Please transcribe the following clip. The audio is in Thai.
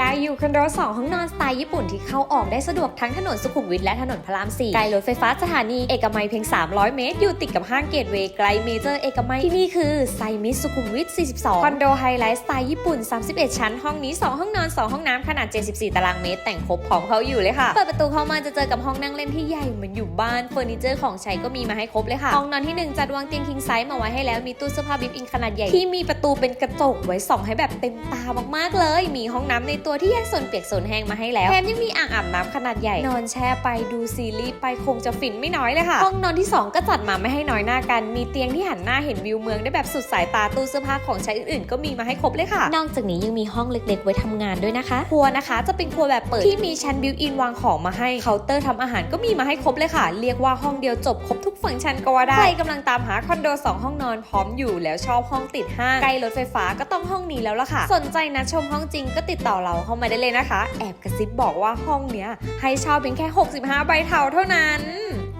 ได้อยู่คอนโดสองห้องนอนสไตล์ญี่ปุ่นที่เข้าออกได้สะดวกทั้งถนนสุขุมวิทและถนนพระรามสี่ใกล้รถไฟฟ้าสถานีเอกมัยเพียง 300 เมตร อยู่ติดกับห้างเกตเวย์ไกลเมเจอร์เอกมัยที่นี่คือไซมิสสุขุมวิท 42 คอนโดไฮไลท์สไตล์ญี่ปุ่น 31 ชั้น ห้องนี้ 2 ห้องนอน 2 ห้องน้ำขนาด 74 ตารางเมตร แต่งครบพร้อมเขาอยู่เลยค่ะ เปิดประตูเข้ามาจะเจอกับห้องนั่งเล่นที่ใหญ่เหมือนอยู่บ้านเฟอร์นิเจอร์ของใช้ก็มีมาให้ครบเลยค่ะห้องนอนที่หนึ่งจัดวางเตียงคิงไซส์มาไว้ให้แล้วมีตู้เสื้อผ้าบิวอินขนาดใหญ่ที่มีประตูเป็นกระจกไว้ส่องให้แบบเต็มตามากๆเลย มีห้องน้ำในตัวที่แยกโซนเปียกโซนแห้งมาให้แล้วแถมยังมีอ่างอาบน้ำขนาดใหญ่ นอนแช่ไปดูซีรีส์ไปคงจะฟินไม่น้อยเลยค่ะห้องนอนที่ 2 ก็จัดมาไม่ให้น้อยหน้ากัน มีเตียงที่หันหน้าเห็นวิวเมืองได้แบบสุดสายตาตู้เสื้อผ้าของใช้อื่นๆ ก็มีมาให้ครบเลยค่ะ นอกจากนี้ยังมีห้องเล็ก ๆ ไว้ทำงานด้วยนะคะ ครัวนะคะ จะเป็นครัวแบบเปิดที่มีชั้นบิวอินวางของมาให้เคาน์เตอร์ทำอาหารก็มีมาให้ครบเลยค่ะ เรียกว่าห้องเดียวจบครบทุกฟังก์ชันก็ว่าได้ใครกำลังตามหาคอนโดสองห้องนอนพร้อมอยู่แล้วชอบห้องติดห้างใกล้รถไฟฟ้าก็ต้องห้องนี้แล้วล่ะค่ะ สนใจนะชมห้องจริงก็ติดต่อเราเข้ามาได้เลยนะคะ แอบกระซิบบอกว่าห้องเนี้ยให้เช่าเพียงแค่ 65 ใบเทาเท่านั้น